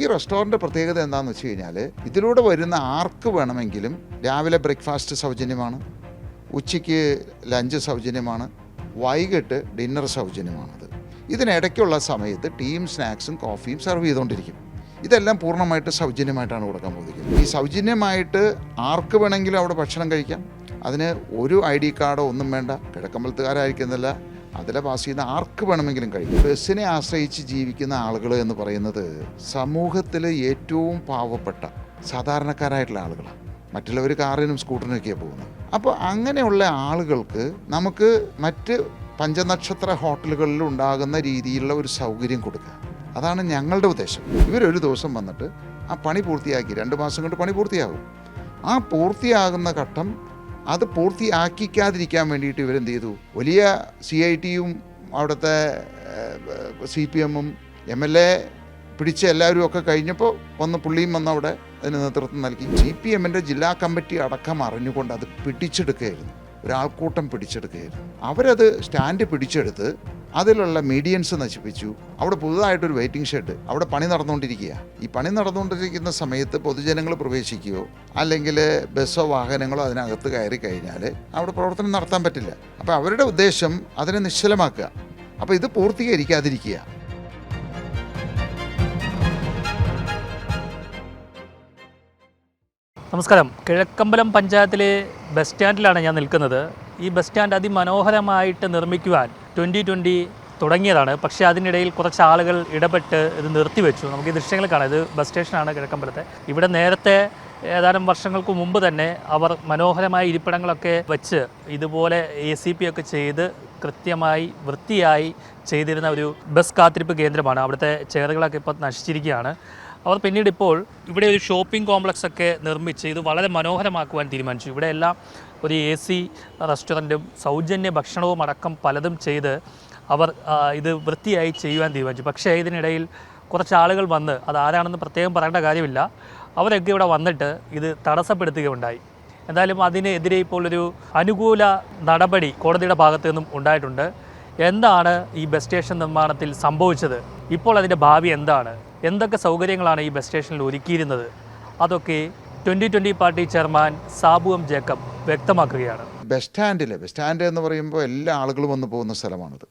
ഈ റെസ്റ്റോറന്റ് പ്രത്യേകത എന്താണെന്ന് വെച്ച് കഴിഞ്ഞാൽ ഇതിലൂടെ വരുന്ന ആർക്ക് വേണമെങ്കിലും രാവിലെ ബ്രേക്ക്ഫാസ്റ്റ് സൗജന്യമാണ് ഉച്ചയ്ക്ക് ലഞ്ച് സൗജന്യമാണ് വൈകിട്ട് ഡിന്നർ സൗജന്യമാണത്. ഇതിനിടയ്ക്കുള്ള സമയത്ത് ടീം സ്നാക്സും കോഫിയും സെർവ് ചെയ്തുകൊണ്ടിരിക്കും. ഇതെല്ലാം പൂർണമായിട്ട് സൗജന്യമായിട്ടാണ് കൊടുക്കാൻ പോകുന്നത് ഈ സൗജന്യമായിട്ട് ആർക്ക് വേണമെങ്കിലും അവിടെ ഭക്ഷണം കഴിക്കാം. അതിന് ഒരു ഐ ഡി കാർഡോ ഒന്നും വേണ്ട. കിഴക്കമ്പലത്തുകാരായിരിക്കുന്നില്ല അതിലെ പാസ് ചെയ്യുന്ന ആർക്ക് വേണമെങ്കിലും കഴിയും. ബസ്സിനെ ആശ്രയിച്ച് ജീവിക്കുന്ന ആളുകൾ എന്ന് പറയുന്നത് സമൂഹത്തിൽ ഏറ്റവും പാവപ്പെട്ട സാധാരണക്കാരായിട്ടുള്ള ആളുകളാണ്. മറ്റുള്ളവർ കാറിനും സ്കൂട്ടറിനൊക്കെയാണ് പോകുന്നത്. അപ്പോൾ അങ്ങനെയുള്ള ആളുകൾക്ക് നമുക്ക് മറ്റ് പഞ്ചനക്ഷത്ര ഹോട്ടലുകളിൽ ഉണ്ടാകുന്ന രീതിയിലുള്ള ഒരു സൗകര്യം കൊടുക്കുക. അതാണ് ഞങ്ങളുടെ ഉദ്ദേശം. ഇവരൊരു ദിവസം വന്നിട്ട് ആ പണി പൂർത്തിയാക്കി രണ്ട് മാസം കൊണ്ട് പണി പൂർത്തിയാകും. ആ പൂർത്തിയാകുന്ന ഘട്ടം അത് പൂർത്തിയാക്കിക്കാതിരിക്കാൻ വേണ്ടിയിട്ട് ഇവരെന്ത് ചെയ്തു? വലിയ സി ഐ ടിയും അവിടുത്തെ സി പി എമ്മും എം എൽ എ പിടിച്ച എല്ലാവരും ഒക്കെ കഴിഞ്ഞപ്പോൾ വന്ന് പുള്ളിയും വന്ന് അവിടെ അതിന് നേതൃത്വം നൽകി. സി പി എമ്മിന്റെ ജില്ലാ കമ്മിറ്റി അടക്കം അറിഞ്ഞുകൊണ്ട് അത് പിടിച്ചെടുക്കുകയായിരുന്നു. ഒരാൾക്കൂട്ടം പിടിച്ചെടുക്കുകയായിരുന്നു. അവരത് സ്റ്റാൻഡ് പിടിച്ചെടുത്ത് അതിലുള്ള മീഡിയൻസ് നശിപ്പിച്ചു. അവിടെ പുതുതായിട്ടൊരു വെയിറ്റിംഗ് ഷെഡ് അവിടെ പണി നടന്നുകൊണ്ടിരിക്കുക. ഈ പണി നടന്നുകൊണ്ടിരിക്കുന്ന സമയത്ത് പൊതുജനങ്ങൾ പ്രവേശിക്കുകയോ അല്ലെങ്കിൽ ബസ്സോ വാഹനങ്ങളോ അതിനകത്ത് കയറി കഴിഞ്ഞാൽ അവിടെ പ്രവർത്തനം നടത്താൻ പറ്റില്ല. അപ്പോൾ അവരുടെ ഉദ്ദേശം അതിനെ നിശ്ചലമാക്കുക. അപ്പോൾ ഇത് പൂർത്തീകരിക്കാതിരിക്കുക. നമസ്കാരം. കിഴക്കമ്പലം പഞ്ചായത്തിലെ ബസ് സ്റ്റാൻഡിലാണ് ഞാൻ നിൽക്കുന്നത്. ഈ ബസ് സ്റ്റാൻഡ് അതിമനോഹരമായിട്ട് നിർമ്മിക്കുവാൻ ട്വന്റി ട്വന്റി തുടങ്ങിയതാണ്. പക്ഷേ അതിനിടയിൽ കുറച്ച് ആളുകൾ ഇടപെട്ട് ഇത് നിർത്തിവെച്ചു. നമുക്ക് ഈ ദൃശ്യങ്ങൾ കാണാം. ഇത് ബസ് സ്റ്റേഷനാണ് കിഴക്കമ്പലത്തെ. ഇവിടെ നേരത്തെ ഏതാനും വർഷങ്ങൾക്ക് മുമ്പ് തന്നെ അവർ മനോഹരമായ ഇരിപ്പിടങ്ങളൊക്കെ വെച്ച് ഇതുപോലെ എ സി പി ഒക്കെ ചെയ്ത് കൃത്യമായി വൃത്തിയായി ചെയ്തിരുന്ന ഒരു ബസ് കാത്തിരിപ്പ് കേന്ദ്രമാണ്. അവിടുത്തെ ചെയറുകളൊക്കെ ഇപ്പോൾ നശിച്ചിരിക്കുകയാണ്. അവർ പിന്നീട് ഇപ്പോൾ ഇവിടെ ഒരു ഷോപ്പിംഗ് കോംപ്ലക്സ് ഒക്കെ നിർമ്മിച്ച് ഇത് വളരെ മനോഹരമാക്കുവാൻ തീരുമാനിച്ചു. ഇവിടെ എല്ലാം ഒരു എ സി റെസ്റ്റോറന്റും സൗജന്യ ഭക്ഷണവും അടക്കം പലതും ചെയ്ത് അവർ ഇത് വൃത്തിയായി ചെയ്യുവാൻ തീരുമാനിച്ചു. പക്ഷേ ഇതിനിടയിൽ കുറച്ച് ആളുകൾ വന്ന് അത് ആരാണെന്ന് പ്രത്യേകം പറയേണ്ട കാര്യമില്ല. അവരൊക്കെ ഇവിടെ വന്നിട്ട് ഇത് തടസ്സപ്പെടുത്തുകയുണ്ടായി. എന്തായാലും അതിനെതിരെ ഇപ്പോൾ ഒരു അനുകൂല നടപടി കോടതിയുടെ ഭാഗത്തു നിന്നും ഉണ്ടായിട്ടുണ്ട്. എന്താണ് ഈ ബസ് സ്റ്റേഷൻ നിർമ്മാണത്തിൽ സംഭവിച്ചത്? ഇപ്പോൾ അതിന്റെ ഭാവി എന്താണ്? എന്തൊക്കെ സൗകര്യങ്ങളാണ് ഈ ബസ് സ്റ്റേഷനിൽ ഒരുക്കിയിരുന്നത്? അതൊക്കെ twenty twenty party chairman Sabu M Jacob വ്യക്തമാക്കുകയാണ്. ബസ് സ്റ്റാൻഡിൽ ബസ് സ്റ്റാൻഡ് എന്ന് പറയുമ്പോൾ എല്ലാ ആളുകളും വന്ന് പോകുന്ന സ്ഥലമാണത്.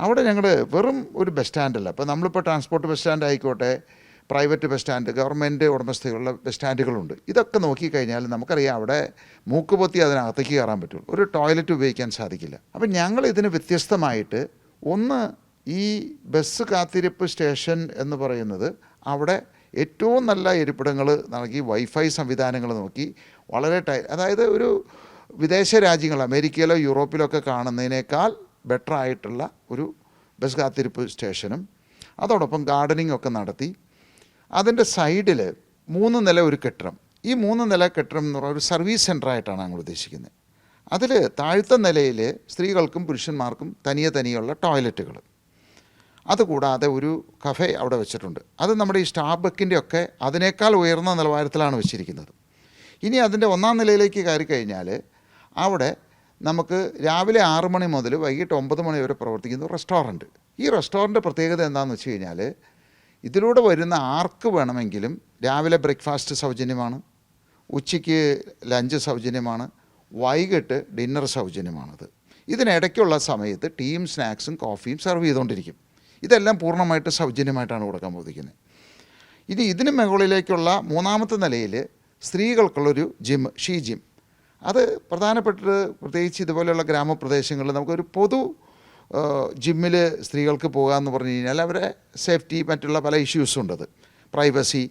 അവിടെ ഞങ്ങൾ വെറും ഒരു ബസ് സ്റ്റാൻഡല്ല അപ്പോൾ നമ്മളിപ്പോൾ ട്രാൻസ്പോർട്ട് ബസ് സ്റ്റാൻഡ് ആയിക്കോട്ടെ പ്രൈവറ്റ് ബസ് സ്റ്റാൻഡ് ഗവൺമെന്റ് ഉടമസ്ഥതയുള്ള ബസ് സ്റ്റാൻഡുകളുണ്ട് ഇതൊക്കെ നോക്കിക്കഴിഞ്ഞാൽ നമുക്കറിയാം അവിടെ മൂക്കുപൊത്തി അതിനകത്തേക്ക് കയറാൻ പറ്റുള്ളൂ. ഒരു ടോയ്ലറ്റ് ഉപയോഗിക്കാൻ സാധിക്കില്ല. അപ്പം ഞങ്ങൾ ഇതിന് വ്യത്യസ്തമായിട്ട് ഒന്ന് ഈ ബസ് കാത്തിരിപ്പ് സ്റ്റേഷൻ എന്ന് പറയുന്നത് അവിടെ ഏറ്റവും നല്ല ഇരിപ്പിടങ്ങൾ നൽകി വൈഫൈ സംവിധാനങ്ങൾ നോക്കി വളരെ ടൈ അതായത് ഒരു വിദേശ രാജ്യങ്ങൾ അമേരിക്കയിലോ യൂറോപ്പിലോ ഒക്കെ കാണുന്നതിനേക്കാൾ ബെറ്റർ ആയിട്ടുള്ള ഒരു ബസ് കാത്തിരിപ്പ് സ്റ്റേഷനും അതോടൊപ്പം ഗാർഡനിങ് ഒക്കെ നടത്തി. അതിന്റെ സൈഡിൽ മൂന്ന് നില ഒരു കെട്ടിടം. ഈ മൂന്ന് നില കെട്ടിടം എന്ന് പറയുന്ന ഒരു സർവീസ് സെന്ററായിട്ടാണ് ഞങ്ങൾ ഉദ്ദേശിക്കുന്നത്. അതിൽ താഴ്ത്ത നിലയിൽ സ്ത്രീകൾക്കും പുരുഷന്മാർക്കും തനിയെ തനിയുള്ള ടോയ്ലറ്റുകൾ. അതുകൂടാതെ ഒരു കഫേ അവിടെ വെച്ചിട്ടുണ്ട്. അത് നമ്മുടെ ഈ സ്റ്റാർബക്കിന്റെ ഒക്കെ അതിനേക്കാൾ ഉയർന്ന നിലവാരത്തിലാണ് വെച്ചിരിക്കുന്നത്. ഇനി അതിന്റെ ഒന്നാം നിലയിലേക്ക് കയറി കഴിഞ്ഞാൽ അവിടെ നമുക്ക് രാവിലെ ആറ് മണി മുതൽ വൈകിട്ട് ഒമ്പത് മണി വരെ പ്രവർത്തിക്കുന്ന റെസ്റ്റോറന്റ്. ഈ റെസ്റ്റോറന്റ് പ്രത്യേകത എന്താണെന്ന് വെച്ച് കഴിഞ്ഞാൽ ഇതിലൂടെ വരുന്ന ആർക്ക് വേണമെങ്കിലും രാവിലെ ബ്രേക്ക്ഫാസ്റ്റ് സൗജന്യമാണ് ഉച്ചയ്ക്ക് ലഞ്ച് സൗജന്യമാണ് വൈകിട്ട് ഡിന്നർ സൗജന്യമാണത്. ഇതിനിടയ്ക്കുള്ള സമയത്ത് ടീം സ്നാക്സും കോഫിയും സെർവ് ചെയ്തുകൊണ്ടിരിക്കും. ഇതെല്ലാം പൂർണമായിട്ട് സൗജന്യമായിട്ടാണ് കൊടുക്കാൻ പോകുന്നത് ഇനി ഇതിന് മുകളിലേക്കുള്ള മൂന്നാമത്തെ നിലയിൽ സ്ത്രീകൾക്കുള്ളൊരു ജിം ഷീ ജിം അത് പ്രധാനപ്പെട്ടത് പ്രത്യേകിച്ച് ഇതുപോലെയുള്ള ഗ്രാമപ്രദേശങ്ങളിൽ നമുക്കൊരു പൊതു ജിമ്മിൽ സ്ത്രീകൾക്ക് പോകാമെന്ന് പറഞ്ഞു കഴിഞ്ഞാൽ അവരെ സേഫ്റ്റി മറ്റുള്ള പല ഇഷ്യൂസും ഉണ്ടത് പ്രൈവസി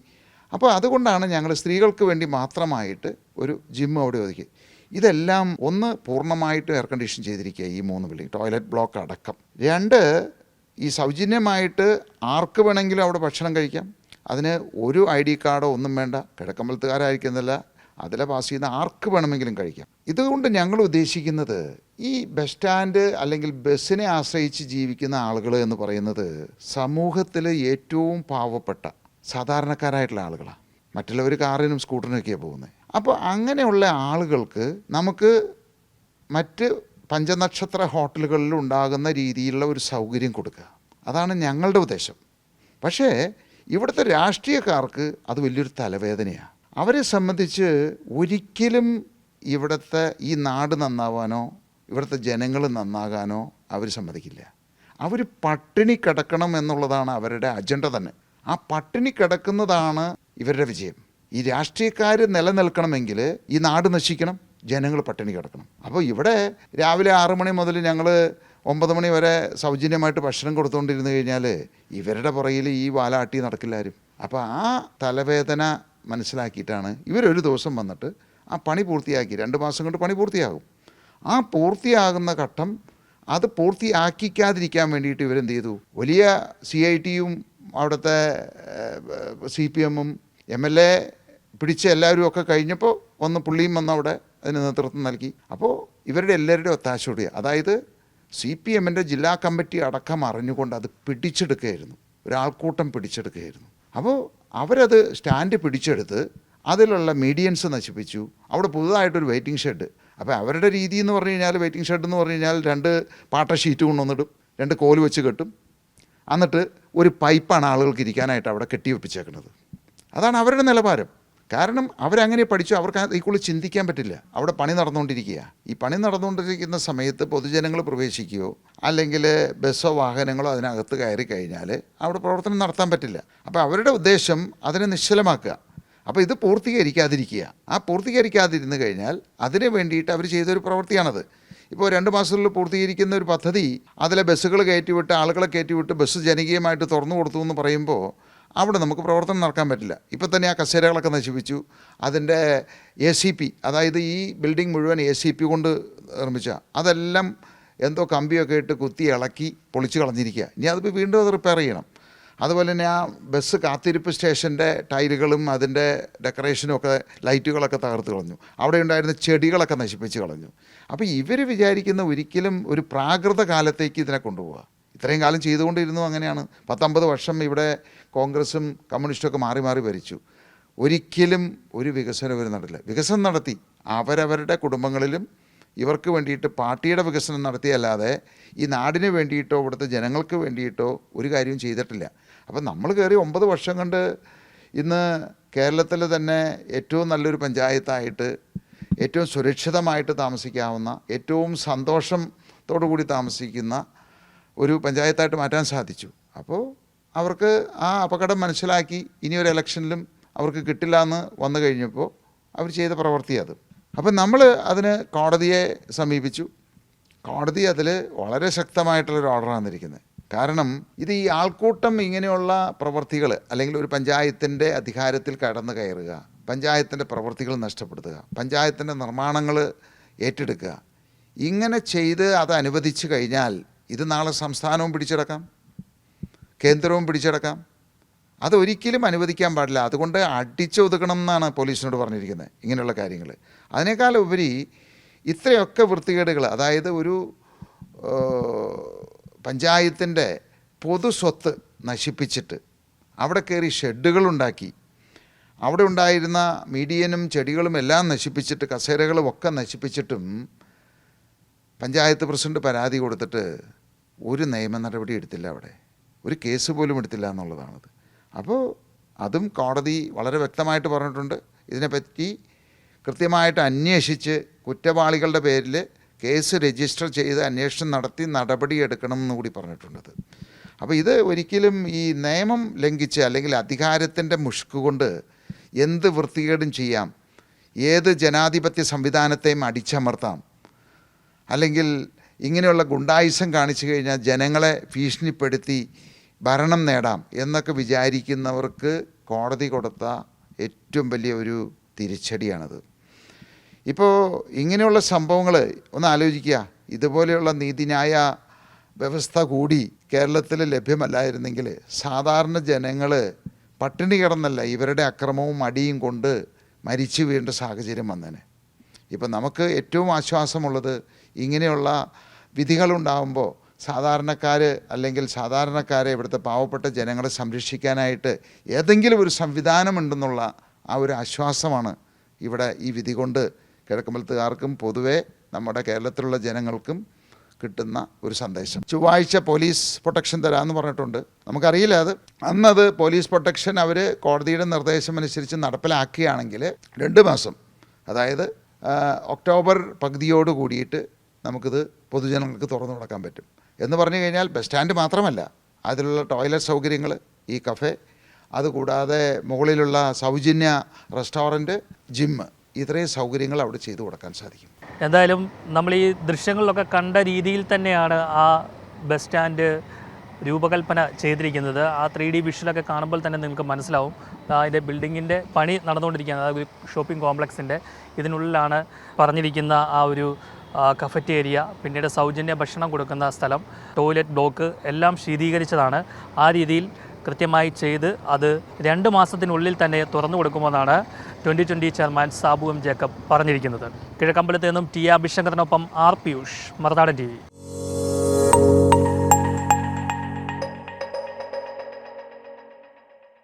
അപ്പോൾ അതുകൊണ്ടാണ് ഞങ്ങൾ സ്ത്രീകൾക്ക് വേണ്ടി മാത്രമായിട്ട് ഒരു ജിം അവിടെ ഒതുക്കി. ഇതെല്ലാം ഒന്ന് പൂർണമായിട്ട് എയർ കണ്ടീഷൻ ചെയ്തിരിക്കുക ഈ മൂന്ന് ബിൽഡിംഗ് ടോയ്ലറ്റ് ബ്ലോക്ക് അടക്കം. രണ്ട് ഈ സൗജന്യമായിട്ട് ആർക്ക് വേണമെങ്കിലും അവിടെ ഭക്ഷണം കഴിക്കാം. അതിന് ഒരു ഐ ഡി കാർഡോ ഒന്നും വേണ്ട. കിഴക്കമ്പലത്തുകാരായിരിക്കുന്നില്ല അതിലെ പാസ് ചെയ്യുന്ന ആർക്ക് വേണമെങ്കിലും കഴിക്കാം. ഇതുകൊണ്ട് ഞങ്ങൾ ഉദ്ദേശിക്കുന്നത് ഈ ബസ് സ്റ്റാൻഡ് അല്ലെങ്കിൽ ബസ്സിനെ ആശ്രയിച്ച് ജീവിക്കുന്ന ആളുകൾ എന്ന് പറയുന്നത് സമൂഹത്തിൽ ഏറ്റവും പാവപ്പെട്ട സാധാരണക്കാരായിട്ടുള്ള ആളുകളാണ് മറ്റുള്ളവർ കാറിനും സ്കൂട്ടറിനൊക്കെയാണ് പോകുന്നത് അപ്പോൾ അങ്ങനെയുള്ള ആളുകൾക്ക് നമുക്ക് മറ്റ് പഞ്ചനക്ഷത്ര ഹോട്ടലുകളിൽ ഉണ്ടാകുന്ന രീതിയിലുള്ള ഒരു സൗകര്യം കൊടുക്കുക. അതാണ് ഞങ്ങളുടെ ഉദ്ദേശം. പക്ഷേ ഇവിടുത്തെ രാഷ്ട്രീയക്കാർക്ക് അത് വലിയൊരു തലവേദനയാണ് അവരെ സംബന്ധിച്ച് ഒരിക്കലും ഇവിടുത്തെ ഈ നാട് നന്നാവാനോ ഇവിടുത്തെ ജനങ്ങൾ നന്നാകാനോ അവർ സമ്മതിക്കില്ല. അവർ പട്ടിണി കിടക്കണം എന്നുള്ളതാണ് അവരുടെ അജണ്ട തന്നെ. ആ പട്ടിണി കിടക്കുന്നതാണ് ഇവരുടെ വിജയം. ഈ രാഷ്ട്രീയക്കാർ നിലനിൽക്കണമെങ്കിൽ ഈ നാട് നശിക്കണം. ജനങ്ങൾ പട്ടിണി കിടക്കണം. അപ്പോൾ ഇവിടെ രാവിലെ ആറ് മണി മുതൽ ഞങ്ങൾ ഒമ്പത് മണി വരെ സൗജന്യമായിട്ട് ഭക്ഷണം കൊടുത്തുകൊണ്ടിരുന്നു കഴിഞ്ഞാൽ ഇവരുടെ പുറകിൽ ഈ വാലാട്ടി നടക്കില്ലാരും. അപ്പോൾ ആ തലവേദന മനസ്സിലാക്കിയിട്ടാണ് ഇവരൊരു ദിവസം വന്നിട്ട് ആ പണി പൂർത്തിയാക്കി രണ്ട് മാസം കൊണ്ട് പണി പൂർത്തിയാകും. ആ പൂർത്തിയാകുന്ന ഘട്ടം അത് പൂർത്തിയാക്കിക്കാതിരിക്കാൻ വേണ്ടിയിട്ട് ഇവരെന്ത് ചെയ്തു? വലിയ സി ഐ ടിയും അവിടുത്തെ സി പി എമ്മും എം എൽ എ പിടിച്ച എല്ലാവരും ഒക്കെ കഴിഞ്ഞപ്പോൾ ഒന്ന് പുള്ളിയും വന്ന് അവിടെ അതിന് നേതൃത്വം നൽകി. അപ്പോൾ ഇവരുടെ എല്ലാവരുടെയും ഒത്താശയോടെ അതായത് സി പി എമ്മിന്റെ ജില്ലാ കമ്മിറ്റി അടക്കം അറിഞ്ഞുകൊണ്ട് അത് പിടിച്ചെടുക്കുകയായിരുന്നു. ഒരാൾക്കൂട്ടം പിടിച്ചെടുക്കുകയായിരുന്നു. അപ്പോൾ അവരത് സ്റ്റാൻഡ് പിടിച്ചെടുത്ത് അതിലുള്ള മീഡിയൻസ് നശിപ്പിച്ചു. അവിടെ പുതുതായിട്ടൊരു വെയിറ്റിംഗ് ഷെഡ്. അപ്പോൾ അവരുടെ രീതി എന്ന് പറഞ്ഞു കഴിഞ്ഞാൽ വെയിറ്റിംഗ് ഷെഡ് എന്ന് പറഞ്ഞു കഴിഞ്ഞാൽ രണ്ട് പാട്ട ഷീറ്റ് കൊണ്ടുവന്നിടും രണ്ട് കോൽ വെച്ച് കെട്ടും. എന്നിട്ട് ഒരു പൈപ്പാണ് ആളുകൾക്ക് ഇരിക്കാനായിട്ട് അവിടെ കെട്ടിവെപ്പിച്ചേക്കുന്നത് അതാണ് അവരുടെ നിലവാരം. കാരണം അവരങ്ങനെ പഠിച്ചു അവർക്ക് അതിക്കുള്ളിൽ ചിന്തിക്കാൻ പറ്റില്ല. അവിടെ പണി നടന്നുകൊണ്ടിരിക്കുക ഈ പണി നടന്നുകൊണ്ടിരിക്കുന്ന സമയത്ത് പൊതുജനങ്ങൾ പ്രവേശിക്കുകയോ അല്ലെങ്കിൽ ബസ്സോ വാഹനങ്ങളോ അതിനകത്ത് കയറി കഴിഞ്ഞാൽ അവിടെ പ്രവർത്തനം നടത്താൻ പറ്റില്ല. അപ്പോൾ അവരുടെ ഉദ്ദേശം അതിനെ നിശ്ചലമാക്കുക. അപ്പോൾ ഇത് പൂർത്തീകരിക്കാതിരിക്കുക ആ പൂർത്തീകരിക്കാതിരുന്ന് കഴിഞ്ഞാൽ അതിന് വേണ്ടിയിട്ട് അവർ ചെയ്തൊരു പ്രവൃത്തിയാണത്. ഇപ്പോൾ രണ്ട് മാസത്തിൽ പൂർത്തീകരിക്കുന്ന ഒരു പദ്ധതി അതിലെ ബസ്സുകൾ കയറ്റിവിട്ട് ആളുകളെ കയറ്റിവിട്ട് ബസ് ജനകീയമായിട്ട് തുറന്നു കൊടുത്തു എന്ന് പറയുമ്പോൾ അവിടെ നമുക്ക് പ്രവർത്തനം നടക്കാൻ പറ്റില്ല. ഇപ്പോൾ തന്നെ ആ കസേരകളൊക്കെ നശിപ്പിച്ചു. അതിന്റെ എ സി പി അതായത് ഈ ബിൽഡിംഗ് മുഴുവൻ എ സി പി കൊണ്ട് നിർമ്മിച്ച അതെല്ലാം എന്തോ കമ്പിയൊക്കെ ഇട്ട് കുത്തി ഇളക്കി പൊളിച്ച് കളഞ്ഞിരിക്കുക. ഇനി അതിപ്പോൾ വീണ്ടും അത് റിപ്പയർ ചെയ്യണം. അതുപോലെ തന്നെ ആ ബസ് കാത്തിരിപ്പ് സ്റ്റേഷന്റെ ടൈലുകളും അതിന്റെ ഡെക്കറേഷനും ഒക്കെ ലൈറ്റുകളൊക്കെ തകർത്ത് കളഞ്ഞു. അവിടെ ഉണ്ടായിരുന്ന ചെടികളൊക്കെ നശിപ്പിച്ച് കളഞ്ഞു. അപ്പോൾ ഇവർ വിചാരിക്കുന്ന ഒരിക്കലും ഒരു പ്രാകൃത കാലത്തേക്ക് ഇതിനെ കൊണ്ടുപോവുക ഇത്രയും കാലം ചെയ്തുകൊണ്ടിരുന്നു അങ്ങനെയാണ്. പത്തൊമ്പത് വർഷം ഇവിടെ കോൺഗ്രസും കമ്മ്യൂണിസ്റ്റുമൊക്കെ മാറി മാറി ഭരിച്ചു. ഒരിക്കലും ഒരു വികസനം ഇവർ നടത്തില്ല. വികസനം നടത്തി. അവരവരുടെ കുടുംബങ്ങളിലും ഇവർക്ക് വേണ്ടിയിട്ട് പാർട്ടിയുടെ വികസനം നടത്തിയല്ലാതെ ഈ നാടിന് വേണ്ടിയിട്ടോ ഇവിടുത്തെ ജനങ്ങൾക്ക് വേണ്ടിയിട്ടോ ഒരു കാര്യവും ചെയ്തിട്ടില്ല. അപ്പം നമ്മൾ കയറി ഒമ്പത് വർഷം കൊണ്ട് ഇന്ന് കേരളത്തിൽ തന്നെ ഏറ്റവും നല്ലൊരു പഞ്ചായത്തായിട്ട് ഏറ്റവും സുരക്ഷിതമായിട്ട് താമസിക്കാവുന്ന ഏറ്റവും സന്തോഷത്തോടു കൂടി താമസിക്കുന്ന ഒരു പഞ്ചായത്തായിട്ട് മാറ്റാൻ സാധിച്ചു. അപ്പോൾ അവർക്ക് ആ അപകടം മനസ്സിലാക്കി ഇനി ഒരു ഇലക്ഷനിലും അവർക്ക് കിട്ടില്ല എന്ന് വന്നു കഴിഞ്ഞപ്പോൾ അവർ ചെയ്ത പ്രവൃത്തി അത്. അപ്പം നമ്മൾ അതിന് കോടതിയെ സമീപിച്ചു. കോടതി അതിൽ വളരെ ശക്തമായിട്ടുള്ളൊരു ഓർഡർ വന്നിരിക്കുന്നത് കാരണം ഇത് ഈ ആൾക്കൂട്ടം ഇങ്ങനെയുള്ള പ്രവൃത്തികൾ അല്ലെങ്കിൽ ഒരു പഞ്ചായത്തിന്റെ അധികാരത്തിൽ കടന്നു കയറുക പഞ്ചായത്തിന്റെ പ്രവൃത്തികൾ നഷ്ടപ്പെടുത്തുക പഞ്ചായത്തിന്റെ നിർമ്മാണങ്ങൾ ഏറ്റെടുക്കുക ഇങ്ങനെ ചെയ്ത് അത് അനുവദിച്ചു കഴിഞ്ഞാൽ ഇത് നാളെ സംസ്ഥാനവും പിടിച്ചെടുക്കാം. കേന്ദ്രവും പിടിച്ചെടുക്കാം. അതൊരിക്കലും അനുവദിക്കാൻ പാടില്ല. അതുകൊണ്ട് അടിച്ചൊതുക്കണം എന്നാണ് പോലീസിനോട് പറഞ്ഞിരിക്കുന്നത് ഇങ്ങനെയുള്ള കാര്യങ്ങൾ അതിനേക്കാൾ ഉപരി ഇത്രയൊക്കെ വൃത്തികേടുകൾ അതായത് ഒരു പഞ്ചായത്തിന്റെ പൊതുസ്വത്ത് നശിപ്പിച്ചിട്ട് അവിടെ കയറി ഷെഡുകളുണ്ടാക്കി അവിടെ ഉണ്ടായിരുന്ന മീഡിയനും ചെടികളും എല്ലാം നശിപ്പിച്ചിട്ട് കസേരകളും ഒക്കെ നശിപ്പിച്ചിട്ടും പഞ്ചായത്ത് പ്രസിഡന്റ് പരാതി കൊടുത്തിട്ട് ഒരു നിയമ നടപടി എടുത്തില്ല അവിടെ. ഒരു കേസ് പോലും എടുത്തില്ല എന്നുള്ളതാണത്. അപ്പോൾ അതും കോടതി വളരെ വ്യക്തമായിട്ട് പറഞ്ഞിട്ടുണ്ട്. ഇതിനെപ്പറ്റി കൃത്യമായിട്ട് അന്വേഷിച്ച് കുറ്റവാളികളുടെ പേരിൽ കേസ് രജിസ്റ്റർ ചെയ്ത് അന്വേഷണം നടത്തി നടപടിയെടുക്കണം എന്ന് കൂടി പറഞ്ഞിട്ടുണ്ടത്. അപ്പോൾ ഇത് ഒരിക്കലും ഈ നിയമം ലംഘിച്ച് അല്ലെങ്കിൽ അധികാരത്തിന്റെ മുഷ്ക് കൊണ്ട് എന്ത് വൃത്തികേടും ചെയ്യാം ഏത് ജനാധിപത്യ സംവിധാനത്തെയും അടിച്ചമർത്താം അല്ലെങ്കിൽ ഇങ്ങനെയുള്ള ഗുണ്ടായുസം കാണിച്ചു കഴിഞ്ഞാൽ ജനങ്ങളെ ഭീഷണിപ്പെടുത്തി ഭരണം നേടാം എന്നൊക്കെ വിചാരിക്കുന്നവർക്ക് കോടതി കൊടുത്ത ഏറ്റവും വലിയ ഒരു തിരിച്ചടിയാണത്. ഇപ്പോൾ ഇങ്ങനെയുള്ള സംഭവങ്ങൾ ഒന്ന് ആലോചിക്കുക. ഇതുപോലെയുള്ള നീതിന്യായ വ്യവസ്ഥ കൂടി കേരളത്തിൽ ലഭ്യമല്ലായിരുന്നെങ്കിൽ സാധാരണ ജനങ്ങൾ പട്ടിണി കിടന്നല്ല ഇവരുടെ അക്രമവും അടിയും കൊണ്ട് മരിച്ചു വീണ്ട സാഹചര്യം വന്നേനെ. ഇപ്പം നമുക്ക് ഏറ്റവും ആശ്വാസമുള്ളത് ഇങ്ങനെയുള്ള വിധികളുണ്ടാകുമ്പോൾ സാധാരണക്കാർ അല്ലെങ്കിൽ സാധാരണക്കാരെ ഇവിടുത്തെ പാവപ്പെട്ട ജനങ്ങളെ സംരക്ഷിക്കാനായിട്ട് ഏതെങ്കിലും ഒരു സംവിധാനമുണ്ടെന്നുള്ള ആ ഒരു ആശ്വാസമാണ് ഇവിടെ ഈ വിധി കൊണ്ട് കിഴക്കമ്പലത്തുകാർക്കും പൊതുവേ നമ്മുടെ കേരളത്തിലുള്ള ജനങ്ങൾക്കും കിട്ടുന്ന ഒരു സന്ദേശം. ചൊവ്വാഴ്ച പോലീസ് പ്രൊട്ടക്ഷൻ തരാമെന്ന് പറഞ്ഞിട്ടുണ്ട്. നമുക്കറിയില്ല അത്. അന്നത് പോലീസ് പ്രൊട്ടക്ഷൻ അവർ കോടതിയുടെ നിർദ്ദേശം അനുസരിച്ച് നടപ്പിലാക്കുകയാണെങ്കിൽ രണ്ട് മാസം അതായത് ഒക്ടോബർ പകുതിയോട് കൂടിയിട്ട് നമുക്കിത് പൊതുജനങ്ങൾക്ക് തുറന്നു കൊടുക്കാൻ പറ്റും. എന്ന് പറഞ്ഞു കഴിഞ്ഞാൽ ബസ് സ്റ്റാൻഡ് മാത്രമല്ല അതിലുള്ള ടോയ്ലറ്റ് സൗകര്യങ്ങൾ ഈ കഫേ അതുകൂടാതെ മുകളിലുള്ള സൗജന്യ റെസ്റ്റോറന്റ് ജിമ്മ് ഇത്രയും സൗകര്യങ്ങൾ അവിടെ ചെയ്തു കൊടുക്കാൻ സാധിക്കും. എന്തായാലും നമ്മൾ ഈ ദൃശ്യങ്ങളിലൊക്കെ കണ്ട രീതിയിൽ തന്നെയാണ് ആ ബസ് സ്റ്റാൻഡ് രൂപകൽപ്പന ചെയ്തിരിക്കുന്നത്. ആ ത്രീ ഡി വിഷലൊക്കെ കാണുമ്പോൾ തന്നെ നിങ്ങൾക്ക് മനസ്സിലാവും. അതിന്റെ ബിൽഡിങ്ങിന്റെ പണി നടന്നുകൊണ്ടിരിക്കുകയാണ്. അതായത് ഷോപ്പിംഗ് കോംപ്ലക്സിന്റെ ഇതിനുള്ളിലാണ് പറഞ്ഞിരിക്കുന്ന ആ ഒരു കഫറ്റേരിയ പിന്നീട് സൗജന്യ ഭക്ഷണം കൊടുക്കുന്ന സ്ഥലം ടോയ്ലറ്റ് ബ്ലോക്ക് എല്ലാം ശീതീകരിച്ചതാണ്. ആ രീതിയിൽ കൃത്യമായി ചെയ്ത് അത് രണ്ട് മാസത്തിനുള്ളിൽ തന്നെ തുറന്നു കൊടുക്കുമെന്നാണ് twenty twenty chairman Sabu M Jacob പറഞ്ഞിരിക്കുന്നത്. കിഴക്കമ്പലത്ത് നിന്നും ടി ആർ ബിശങ്കറിനൊപ്പം ആർ പിയൂഷ് മറുനാടൻ ടി